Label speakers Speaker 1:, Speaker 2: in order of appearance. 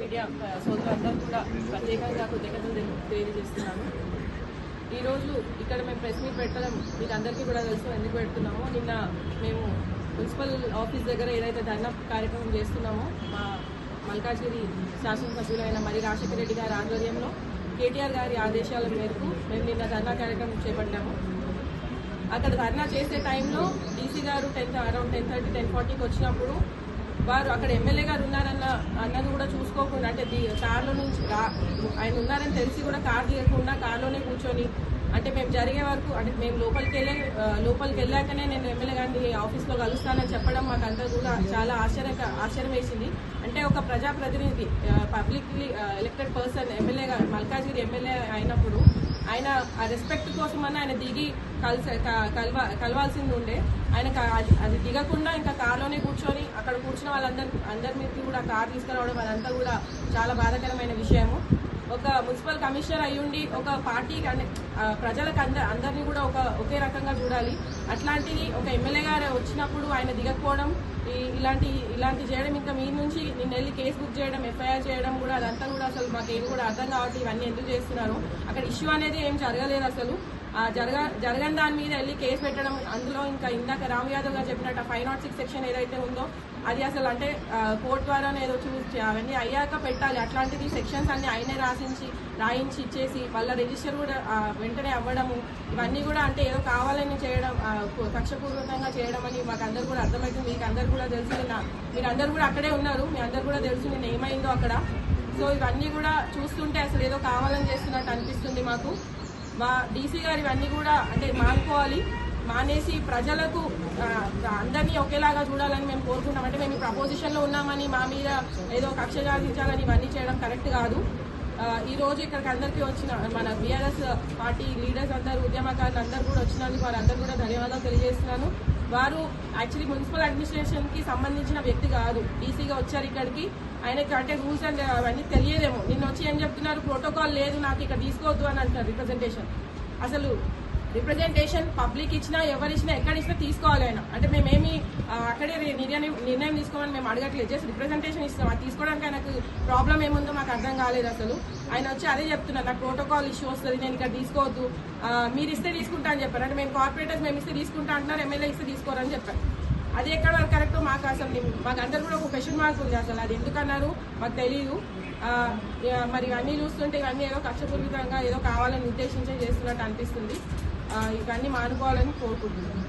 Speaker 1: Media సోదరులందరూ కూడా ప్రత్యేకంగా కృతజ్ఞతలు తెలియజేస్తున్నాము. తెలియజేస్తున్నాను ఈరోజు ఇక్కడ మేము ప్రెస్ మీట్ పెట్టడం మీకు అందరికీ కూడా తెలుసు ఎందుకు పెడుతున్నామో. నిన్న మేము మున్సిపల్ ఆఫీస్ దగ్గర ఏదైతే ధర్నా కార్యక్రమం చేస్తున్నామో మా మల్కాజ్గిరి శాసనసభ్యులైన మరి రాజశేఖర రెడ్డి గారి ఆధ్వర్యంలో కేటీఆర్ గారి ఆదేశాల మేరకు మేము నిన్న ధర్నా కార్యక్రమం చేపట్టాము. అక్కడ ధర్నా చేసే టైంలో డీసీ గారు ten around ten thirty ten ఫార్టీకి వచ్చినప్పుడు వారు అక్కడ ఎమ్మెల్యే గారు ఉన్నారన్న అన్నది కూడా చూసుకోకుండా అంటే కార్లో నుంచి ఆయన ఉన్నారని తెలిసి కూడా కార్ తీయకుండా కార్లోనే కూర్చొని అంటే మేము జరిగే వరకు అంటే మేము లోపలికి వెళ్ళే లోపలికి వెళ్ళాకనే నేను ఎమ్మెల్యే గారిని ఆఫీస్లో కలుస్తానని చెప్పడం మాకు అంతా కూడా చాలా ఆశ్చర్య ఆశ్చర్యం వేసింది. అంటే ఒక ప్రజాప్రతినిధి పబ్లిక్లీ ఎలక్టెడ్ పర్సన్ ఎమ్మెల్యే గారు మల్కాజ్గిరి ఎమ్మెల్యే అయినప్పుడు ఆయన ఆ రెస్పెక్ట్ కోసం కోసమన్నా ఆయన దిగి కలిసి క- కలవ కలవాల్సింది ఉండే ఆయన అది- అది దిగకుండా ఇంకా కార్లోనే కూర్చొని అక్కడ కూర్చున్న వాళ్ళందరి అందరి మీద కూడా కార్ తీసుకురావడం అదంతా కూడా చాలా బాధాకరమైన విషయము. ఒక మున్సిపల్ కమిషనర్ అయ్యుండి ఒక పార్టీకి అంటే ప్రజలకు అంద అందరినీ కూడా ఒక ఒకే రకంగా చూడాలి. అట్లాంటిది ఒక ఎమ్మెల్యే గారు వచ్చినప్పుడు ఆయన దిగకపోవడం ఇలాంటి ఇలాంటి చేయడం ఇంకా మీ నుంచి నిన్న వెళ్ళి కేసు బుక్ చేయడం ఎఫ్ఐఆర్ చేయడం కూడా అదంతా కూడా అసలు మాకేం కూడా అర్థం కావట్లేదు ఇవన్నీ ఎందుకు చేస్తున్నారు? అక్కడ ఇష్యూ అనేది ఏం జరగలేదు అసలు. జరగ జరగని దాని మీద వెళ్ళి కేసు పెట్టడం అందులో ఇంకా ఇందాక రామ్ యాదవ్ గారు చెప్పినట్టు ఫైవ్ నాట్ సిక్స్ సెక్షన్ ఏదైతే ఉందో అది అసలు అంటే కోర్టు ద్వారానే ఏదో చూసి అవన్నీ అయ్యాక పెట్టాలి. అట్లాంటిది సెక్షన్స్ అన్ని ఆయనే రాసించి రాయించి ఇచ్చేసి వాళ్ళ రిజిస్టర్ కూడా వెంటనే అవ్వడము ఇవన్నీ కూడా అంటే ఏదో కావాలని చేయడం కక్షపూర్వకంగా చేయడం అని మాకు అందరు కూడా అర్థమవుతుంది మీకు అందరు కూడా తెలుసు. మీరు అందరు కూడా అక్కడే ఉన్నారు. మీ అందరు కూడా తెలుసు నిన్న ఏమైందో అక్కడ. సో ఇవన్నీ కూడా చూస్తుంటే అసలు ఏదో కావాలని చేస్తున్నట్టు అనిపిస్తుంది మాకు. మా డీసీ గారు ఇవన్నీ కూడా అంటే మానుకోవాలి మానేసి ప్రజలకు అందరినీ ఒకేలాగా చూడాలని మేము కోరుకుంటాం అంటే మేము ప్రపోజిషన్లో ఉన్నామని మా మీద ఏదో కక్ష సాధించాలని ఇవన్నీ చేయడం కరెక్ట్ కాదు. ఈరోజు ఈ రోజు ఇక్కడికి అందరికీ వచ్చిన మన బీఆర్ఎస్ పార్టీ లీడర్స్ అందరూ ఉద్యమకారులు అందరూ కూడా వచ్చినందుకు వారందరూ కూడా ధన్యవాదాలు తెలియజేస్తున్నాను. వారు యాక్చువల్లీ మున్సిపల్ అడ్మినిస్ట్రేషన్కి సంబంధించిన వ్యక్తి కాదు. డీసీగా వచ్చారు ఇక్కడికి. ఆయనకి అంటే రూల్స్ అండ్ అవన్నీ తెలియదేమో. నిన్న వచ్చి ఏం చెప్తున్నారు? ప్రోటోకాల్ లేదు నాకు ఇక్కడ తీసుకోవద్దు అని అంటున్నారు రిప్రజెంటేషన్ అసలు రిప్రజెంటేషన్ పబ్లిక్ ఇచ్చినా ఎవరిచ్చినా ఎక్కడ ఇచ్చినా తీసుకోవాలి ఆయన. అంటే మేమేమి అక్కడే నిర్ణయం నిర్ణయం తీసుకోమని మేము అడగట్లేదు. జస్ట్ రిప్రజెంటేషన్ ఇస్తాం అది తీసుకోవడానికి ఆయనకు ప్రాబ్లం ఏముందో మాకు అర్థం కాలేదు అసలు. ఆయన వచ్చి అదే చెప్తున్నారు. నాకు ప్రోటోకాల్ ఇష్యూ వస్తుంది నేను ఇక్కడ తీసుకోవద్దు. మీరు ఇస్తే తీసుకుంటా అని చెప్పారు. అంటే మేము కార్పొరేటర్స్ మేము ఇస్తే తీసుకుంటా అంటున్నారు ఎమ్మెల్యే ఇస్తే తీసుకోరని చెప్పారు. అది ఎక్కడ వరకు కరెక్ట్ మాకు అసలు మాకు అందరు కూడా ఒక క్వశ్చన్ మార్క్ ఉంది అసలు. అది ఎందుకన్నారు మాకు తెలియదు ఇక మరి ఇవన్నీ చూస్తుంటే ఇవన్నీ ఏదో కష్టపూరితంగా ఏదో కావాలని ఉద్దేశించే చేస్తున్నట్టు అనిపిస్తుంది. ఇవన్నీ మానుకోవాలని కోరుకుంటున్నాను.